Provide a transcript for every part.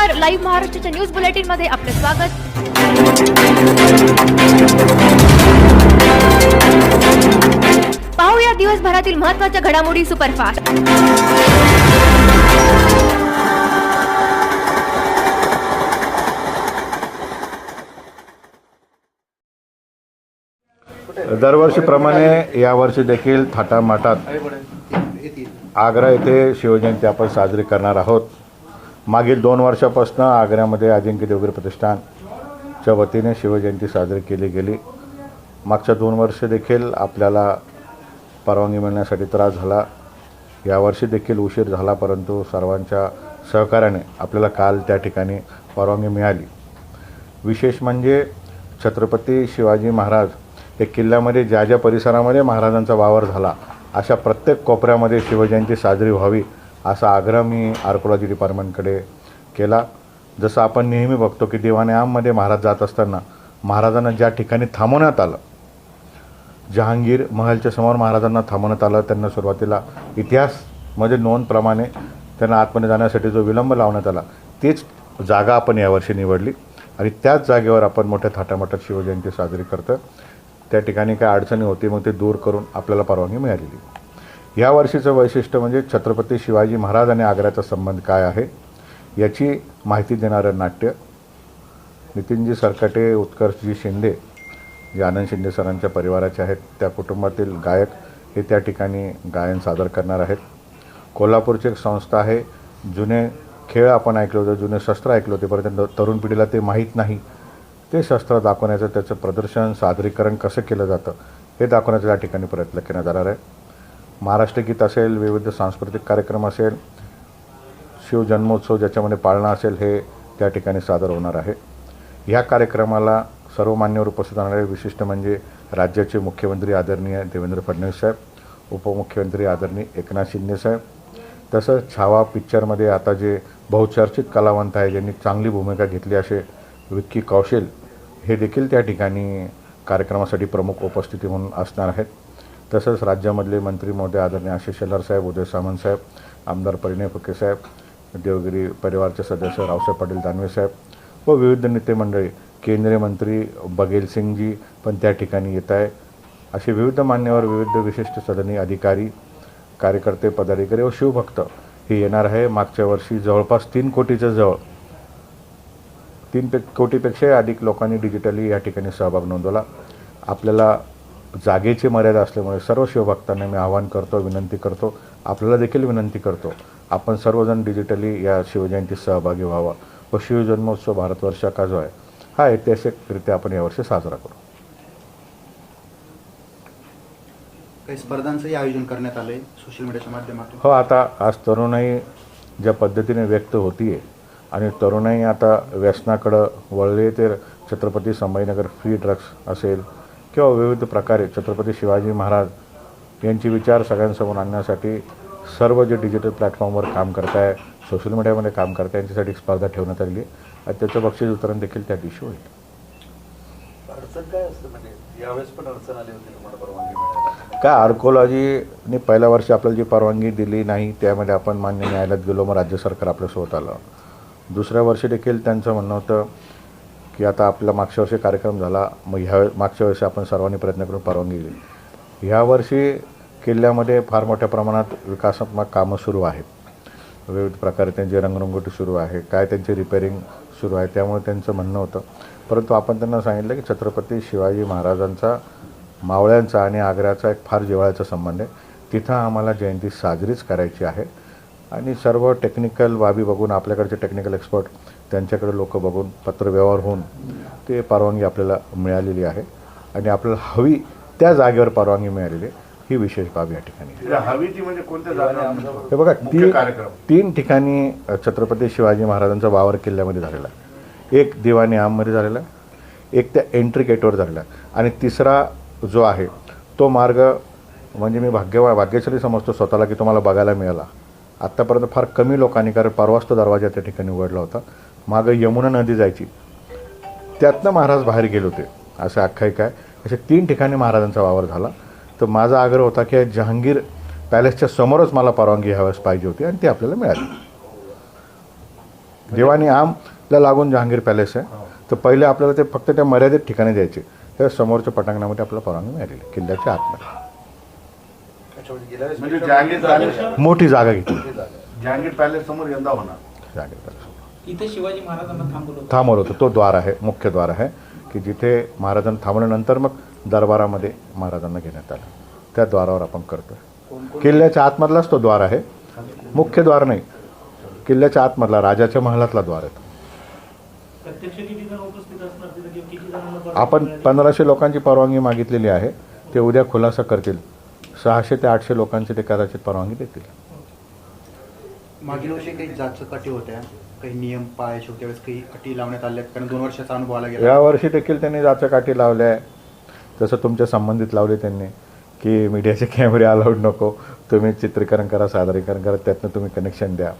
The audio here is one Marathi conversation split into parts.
नमस्कार. लाईव्ह महाराष्ट्राच्या न्यूज बुलेटिनमध्ये आपले स्वागत. पाहूया दिवसभरातील महत्त्वाच्या घडामोडी सुपरफास्ट. दरवर्षीप्रमाणे यावर्षी देखील थाटामाटात आग्रा येथे शिवजयंती आपण साजरी करणार आहोत. मागील दोन वर्षापासून आग्र्यामध्ये अजिंक्य देवगिरी प्रतिष्ठानच्या वतीने शिवजयंती साजरी केली गेली. मागच्या दोन वर्ष देखील आपल्याला परवानगी मिळण्यासाठी त्रास झाला. यावर्षी देखील उशीर झाला परंतु सर्वांच्या सहकार्याने आपल्याला काल त्या ठिकाणी परवानगी मिळाली. विशेष म्हणजे छत्रपती शिवाजी महाराज हे किल्ल्यामध्ये ज्या ज्या परिसरामध्ये महाराजांचा वावर झाला अशा प्रत्येक कोपऱ्यामध्ये शिवजयंती साजरी व्हावी असा आग्रह मी आर्कोलॉजी डिपार्टमेंटकडे केला. जसं आपण नेहमी बघतो की दिवाने आममध्ये महाराज जात असताना महाराजांना ज्या ठिकाणी थांबवण्यात आलं जहांगीर महलच्या समोर महाराजांना थांबवण्यात आलं त्यांना सुरुवातीला इतिहासमध्ये म्हणजे नोंदप्रमाणे त्यांना आतमध्ये जाण्यासाठी जो विलंब लावण्यात आला तीच जागा आपण यावर्षी निवडली. आणि त्याच जागेवर आपण मोठ्या थाटामाटात शिवजयंती साजरी करतो त्या ठिकाणी काय अडचणी होती मग ते दूर करून आपल्याला परवानगी मिळालेली. या वर्षीचं वैशिष्ट्य म्हणजे छत्रपती शिवाजी महाराज आणि आग्र्याचा संबंध काय आहे याची माहिती देणारं नाट्य नितीनजी सरकाटे उत्कर्षजी शिंदे जे आनंद शिंदे सरांच्या परिवाराचे आहेत त्या कुटुंबातील गायक हे त्या ठिकाणी गायन सादर करणार आहेत. कोल्हापूरची एक संस्था आहे जुने खेळ आपण ऐकले होते जुने शस्त्र ऐकले होते परंतु तरुण पिढीला ते माहीत नाही. ते शस्त्र दाखवण्याचं त्याचं प्रदर्शन सादरीकरण कसं केलं जातं हे दाखवण्याचा या ठिकाणी प्रयत्न केला जाणार आहे. महाराष्ट्र गीत असेल विविध सांस्कृतिक कार्यक्रम असेल शिवजन्मोत्सव ज्याच्यामध्ये पाळणा असेल हे त्या ठिकाणी सादर होणार आहे. ह्या कार्यक्रमाला सर्व मान्यवर उपस्थित राहणारे विशिष्ट म्हणजे राज्याचे मुख्यमंत्री आदरणीय देवेंद्र फडणवीस साहेब उपमुख्यमंत्री आदरणीय एकनाथ शिंदे साहेब तसंच छावा पिक्चरमध्ये आता जे बहुचर्चित कलावंत आहे ज्यांनी चांगली भूमिका घेतली असे विक्की कौशल हे देखील त्या ठिकाणी कार्यक्रमासाठी प्रमुख उपस्थिती म्हणून असणार आहेत. तसंच राज्यामधले मंत्री मोठे आदरणीय आशिष शेलार साहेब उदय सामंत साहेब आमदार परिणय फुके साहेब देवगिरी परिवारचे सदस्य रावसाहेब पाटील दानवे साहेब व विविध नेते मंडळी केंद्रीय मंत्री बघेल सिंगजी पण त्या ठिकाणी येत आहे. असे विविध मान्यवर विविध विशिष्ट सदनी अधिकारी कार्यकर्ते पदाधिकारी व शिवभक्त हे येणार आहे. मागच्या वर्षी जवळपास तीन कोटीच्या जवळ तीन पे कोटीपेक्षाही अधिक लोकांनी डिजिटली या ठिकाणी सहभाग नोंदवला. आपल्याला जागेची मर्यादा असल्यामुळे सर्व शिवभक्तांना मी आवाहन करतो विनंती करतो आपल्याला देखील विनंती करतो आपण सर्वजण डिजिटली या शिवजयंतीत सहभागी व्हावा. व शिवजन्मोत्सव भारतवर्षा का जो आहे हा ऐतिहासिकरित्या आपण यावर्षी साजरा करू. काही स्पर्धांचंही आयोजन करण्यात आलंय सोशल मीडियाच्या माध्यमातून? हो आता आज तरुणाई ज्या पद्धतीने व्यक्त होतीये आणि तरुणाई आता व्यसनाकडं वळले तर छत्रपती संभाजीनगर फ्री ड्रग्स असेल किंवा विविध प्रकारे छत्रपती शिवाजी महाराज यांचे विचार सगळ्यांसमोर आणण्यासाठी सर्व जे डिजिटल प्लॅटफॉर्मवर काम करत आहे सोशल मीडियामध्ये काम करत आहे यांच्यासाठी स्पर्धा ठेवण्यात आली आहे. आणि त्याचं बक्षीस वितरण देखील त्या दिवशी होईल. काय असतं म्हणजे? काय आर्कोलॉजीने पहिल्या वर्षी आपल्याला जी परवानगी दिली नाही त्यामध्ये आपण मान्य न्यायालयात गेलो मग राज्य सरकार आपल्यासोबत आलं. दुसऱ्या वर्षी देखील त्यांचं म्हणणं होतं की आता आपला मागच्या वर्षी कार्यक्रम झाला मग ह्या मागच्या वर्षी आपण सर्वांनी प्रयत्न करून परवानगी दिली. ह्या वर्षी किल्ल्यामध्ये फार मोठ्या प्रमाणात विकासात्मक कामं सुरू आहेत. विविध प्रकारे त्यांची रंगरंगोटी सुरू आहे काय त्यांची रिपेअरिंग सुरू आहे त्यामुळे त्यांचं म्हणणं होतं. परंतु आपण त्यांना सांगितलं की छत्रपती शिवाजी महाराजांचा मावळ्यांचा आणि आग्र्याचा एक फार जिव्हाळ्याचा संबंध आहे. तिथं आम्हाला जयंती साजरीच करायची आहे. आणि सर्व टेक्निकल बाबी बघून आपल्याकडचे टेक्निकल एक्सपर्ट त्यांच्याकडे लोक बघून पत्रव्यवहार होऊन ते परवानगी आपल्याला मिळालेली आहे. आणि आपल्याला हवी त्या जागेवर परवानगी मिळालेली आहे. ही विशेष बाब या ठिकाणी. हवी ती म्हणजे कोणत्या जागा हे बघा तीन कार्यक्रम. तीन ठिकाणी छत्रपती शिवाजी महाराजांचा वावर किल्ल्यामध्ये झालेला आहे. एक दिवाणी आममध्ये झालेला आहे. एक त्या एंट्री गेटवर झालेला आहे. आणि तिसरा जो आहे तो मार्ग म्हणजे मी भाग्य भाग्यशाली समजतो स्वतःला की तुम्हाला बघायला मिळाला. आत्तापर्यंत फार कमी लोकांनी कारण परवाच तो दरवाजा त्या ठिकाणी उघडला होता मागं यमुना नदी जायची. त्यातनं महाराज बाहेर गेले होते. असं आख्यायिका आहे. असे तीन ठिकाणी महाराजांचा वावर झाला. तर माझा आग्रह होता की जहांगीर पॅलेसच्या समोरच मला परवानगी ह्यावेळेस पाहिजे होती आणि ती आपल्याला मिळाली. दिवाणी आमला लागून जहांगीर पॅलेस आहे. तर पहिले आपल्याला ते फक्त त्या मर्यादित ठिकाणी द्यायचे. त्या समोरच्या पटांगणामध्ये आपल्याला परवानगी मिळालेली किल्ल्याच्या आतमध्ये. म्हणजे गेल्या वेळेस म्हणजे जहांगीर पॅलेस मोठी जागा घेतली. मोठी जागा आहे. जहांगीर पॅलेस समोर यंदा होणार. जहांगीर पॅलेस इथे शिवाजी महाराजांना थांबवलं होतं. थांबवलं होतं. तो द्वार आहे मुख्य द्वार आहे की जिथे महाराजांना थांबल्यानंतर मग दरबारामध्ये महाराजांना घेण्यात आलं. त्या द्वारावर आपण करतोय. किल्ल्याच्या आतमधलाच तो द्वार आहे. मुख्य द्वार नाही. किल्ल्याच्या आतमधला राजाच्या महालातला द्वार आहे तो. प्रत्यक्ष किती जण उपस्थित असणार तिथे? किंवा किती जणांना परवानगी आपण? पंधराशे लोकांची परवानगी मागितलेली आहे. ते उद्या खुलासा करतील. सहाशे ते आठशे लोकांची ते कदाचित परवानगी देतील. मागील वर्षी काही जाचक अटी होत्या काही नियम पाळायचे होते त्यावेळेस काही अटी लावण्यात आल्या कारण दोन वर्षाचा अनुभव आला गेला. यावर्षी देखील त्यांनी जाचकाठी लावल्या. आहे जसं तुमच्या संबंधित लावले त्यांनी की मीडियाचे कॅमेरे अलाउड नको तुम्ही चित्रीकरण करा सादरीकरण करा त्यातनं तुम्ही कनेक्शन द्या.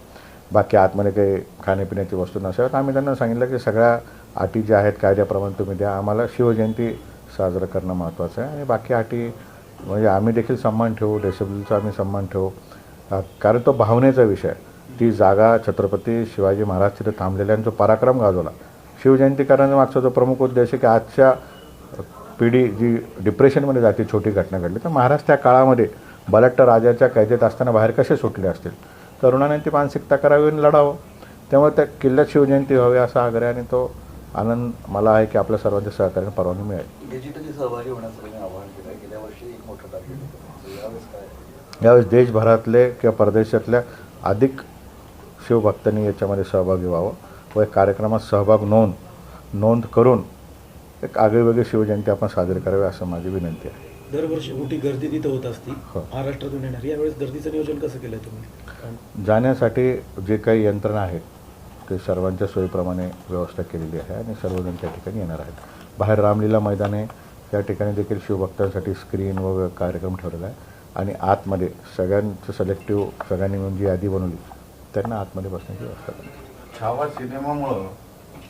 बाकी आतमध्ये काही खाण्यापिण्याची वस्तू नसाव्यात. आम्ही त्यांना सांगितलं की सगळ्या अटी ज्या आहेत कायद्याप्रमाणे तुम्ही द्या. आम्हाला शिवजयंती साजरं करणं महत्त्वाचं आहे आणि बाकी अटी म्हणजे आम्ही देखील सन्मान ठेवू डेसिबलचा आम्ही सन्मान ठेवू. कारण तो भावनेचा विषय. ती जागा छत्रपती शिवाजी महाराज तिथे थांबलेल्यांचा पराक्रम गाजवला. शिवजयंती करण्याचा मागचा जो प्रमुख उद्देश आहे की आजच्या पिढी जी डिप्रेशनमध्ये जाते छोटी घटना घडली तर महाराज त्या काळामध्ये बलाट्ट राजाच्या कैदेत असताना बाहेर कसे सुटले असतील? तरुणाने ती मानसिकता करावी आणि लढावं. त्यामुळे त्या किल्ल्यात शिवजयंती व्हावी असा आग्रह आणि तो आनंद मला आहे की आपल्या सर्वांच्या सहकार्याने परवानगी मिळेल. केलं. गेल्या वर्षी एक मोठं टार्गेट होतं. यावेळेस काय? यावेळेस देशभरातले किंवा परदेशातल्या अधिक शिवभक्तांनी याच्यामध्ये सहभागी व्हावं व एक कार्यक्रमात सहभाग नोंद नोंद करून एक आगळीवेगळी शिवजयंती आपण साजरी करावी असं माझी विनंती आहे. दरवर्षी मोठी गर्दी तिथं होत असती. हो. महाराष्ट्रातून येणार. यावेळेस गर्दीचं नियोजन कसं केलंय तुम्ही? जाण्यासाठी जे काही यंत्रणा आहेत ते सर्वांच्या सोयीप्रमाणे व्यवस्था केलेली आहे आणि सर्वजण त्या ठिकाणी येणार आहेत. बाहेर रामलीला मैदाने या ठिकाणी देखील शिवभक्तांसाठी स्क्रीन व कार्यक्रम ठेवलेला आहे. आणि आतमध्ये सगळ्यांचं सिलेक्टिव्ह सगळ्यांनी मिळून जी यादी बनवली त्यांना आतमध्ये बसण्याची व्यवस्था केली. छावा सिनेमामुळं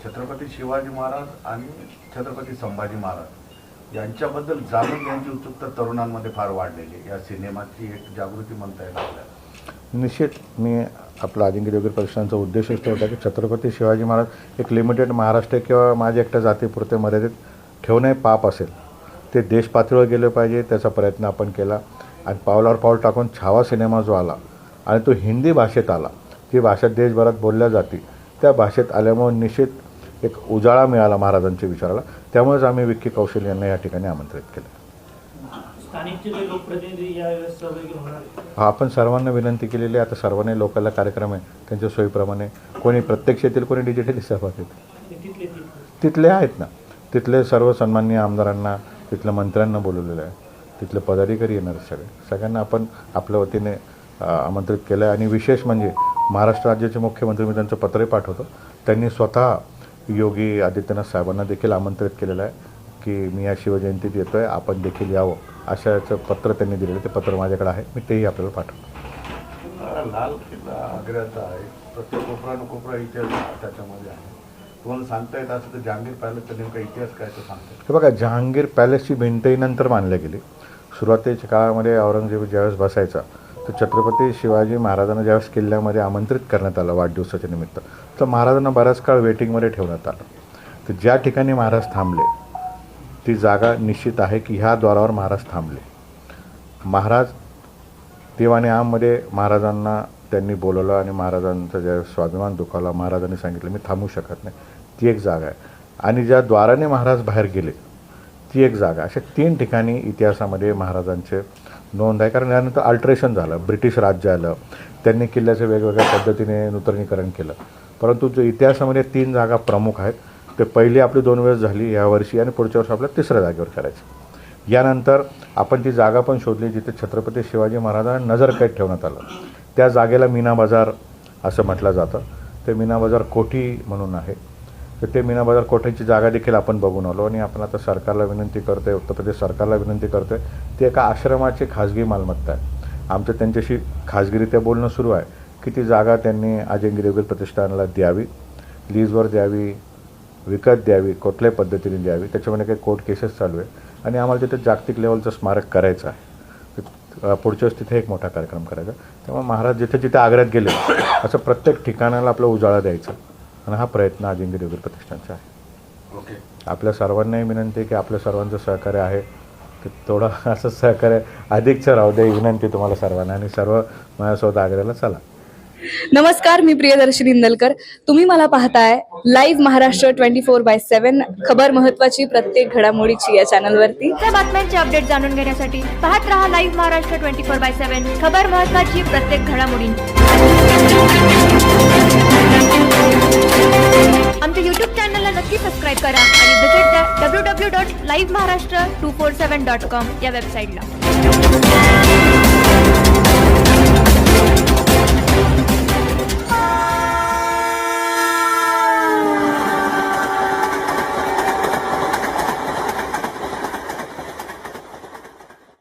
छत्रपती शिवाजी महाराज आणि छत्रपती संभाजी महाराज यांच्याबद्दल जाणून घ्यायची उत्सुकता तरुणांमध्ये फार वाढलेली आहे. या सिनेमाची एक जागृती म्हणता येईल आपल्याला. निश्चित मी आपला अजिंक्य देवगिरी परिषदांचा उद्देशच तो होता की छत्रपती शिवाजी महाराज एक लिमिटेड महाराष्ट्र किंवा माझ्या एकट्या जातीपुरते मर्यादित ठेवणं हे पाप असेल. ते देश पातळीवर गेलं पाहिजे त्याचा प्रयत्न आपण केला. आणि पावलावर पाऊल टाकून छावा सिनेमा जो आला आणि तो हिंदी भाषेत आला जी भाषा देशभरात बोलल्या जाते. त्या भाषेत आल्यामुळे निश्चित एक उजाळा मिळाला महाराजांच्या विचाराला. त्यामुळेच आम्ही विक्की कौशल यांना या ठिकाणी आमंत्रित केलं. हा आपण सर्वांना विनंती केलेली आहे. आता सर्वांनी लोकांना कार्यक्रम आहे त्यांच्या सोयीप्रमाणे. कोणी प्रत्यक्ष येतील कोणी डिजिटली सहभाग येतील ते तिथले आहेत ना. तिथले सर्व सन्माननीय आमदारांना तिथल्या मंत्र्यांना बोलवलेलं आहे. तिथले पदाधिकारी येणार सगळे. सगळ्यांना आपण आपल्या वतीने आमंत्रित केलं आहे. आणि विशेष म्हणजे महाराष्ट्र राज्याचे मुख्यमंत्री मी त्यांचं पत्रही पाठवतो. त्यांनी स्वतः योगी आदित्यनाथ साहेबांना देखील आमंत्रित केलेलं आहे की मी या शिवजयंतीत येतो आहे आपण देखील यावं अशाचं पत्र त्यांनी दिलेलं ते पत्र माझ्याकडे आहे. मी तेही आपल्याला पाठवतो. लाल किल्ला आग्र्याचा आहे. प्रत्येक कोपरा न कोपरा इतिहास त्याच्यामध्ये आहे. कोण सांगता येत असं तर जहांगीर पॅलेसचा नेमका इतिहास काय तो सांगता. हे बघा जहांगीर पॅलेसची भिंतही नंतर मानल्या गेली. सुरुवातीच्या काळामध्ये औरंगजेब ज्यावेळेस बसायचा तर छत्रपती शिवाजी महाराजांना ज्यावेळेस किल्ल्यामध्ये आमंत्रित करण्यात आलं वाढदिवसाच्या निमित्त तर महाराजांना बराच काळ वेटिंगमध्ये ठेवण्यात आलं. तर ज्या ठिकाणी महाराज थांबले ती जागा निश्चित आहे की ह्या द्वारावर महाराज थांबले. महाराज देवाने आममध्ये महाराजांना त्यांनी बोलवलं आणि महाराजांचा ज्या स्वाभिमान दुखावला महाराजांनी सांगितलं मी थांबू शकत नाही. ती एक जागा आहे. आणि ज्या द्वाराने महाराज बाहेर गेले ती एक जागा. अशा तीन ठिकाणी इतिहासामध्ये महाराजांचे नोंद आहे. कारण यानंतर अल्ट्रेशन झालं. ब्रिटिश राज्य आलं. त्यांनी किल्ल्याचं वेगवेगळ्या पद्धतीने नूतनीकरण केलं. परंतु जो इतिहासामध्ये तीन जागा प्रमुख आहेत ते पहिली आपली दोन वेळेस झाली यावर्षी आणि पुढच्या वर्षी आपल्या तिसऱ्या जागेवर करायचं. यानंतर आपण ती जागा पण शोधली जिथे छत्रपती शिवाजी महाराजांना नजरकैद ठेवण्यात आलं. त्या जागेला मीना बाजार असं म्हटलं जातं. ते मीना बाजार कोठी म्हणून आहे. तर ते मीना बाजार कोठ्याची जागा देखील आपण बघून आलो आणि आपण आता सरकारला विनंती करतोय उत्तर प्रदेश सरकारला विनंती करतोय ती एका आश्रमाची खाजगी मालमत्ता आहे. आमचं त्यांच्याशी खाजगीरित्या बोलणं सुरू आहे. की ती जागा त्यांनी अजिंक्य प्रतिष्ठानला प्रतिष्ठानाला द्यावी लीजवर द्यावी विकत द्यावी कुठल्याही पद्धतीने द्यावी त्याच्यामध्ये काही कोर्ट केसेस चालू आहे आणि आम्हाला तिथे जागतिक लेवलचं स्मारक करायचं आहे. पुढच्या वेळेस तिथे एक मोठा कार्यक्रम करायचा. त्यामुळे महाराज जिथे जिथे आग्र्यात गेले असं प्रत्येक ठिकाणाला आपलं उजाळा द्यायचा. आणि हा प्रयत्न अजिंक्य देवगिरी प्रतिष्ठानचा आहे. ओके. आपल्या सर्वांनाही विनंती आहे की आपल्या सर्वांचं सहकार्य आहे. की थोडं असं सहकार्य अधिकचं राहू दे ही विनंती तुम्हाला सर्वांना. आणि सर्व माझ्यासोबत आग्र्याला चला. नमस्कार मी प्रियदर्शनी इंदलकर तुम्ही मला पाहताय live Maharashtra twenty four by seven खबर महत्वाची प्रत्येक घडामोडीची या चॅनलवरती त्या बातम्यांचे अपडेट जाणून घेण्यासाठी पाहत रहा live Maharashtra twenty four by seven खबर महत्वाची प्रत्येक घडामोडी आमच्या युट्यूब चॅनलला नक्की सबस्क्राईब करा आणि व्हिजिट द्या W W dot live Maharashtra two four seven dot com या वेबसाईटला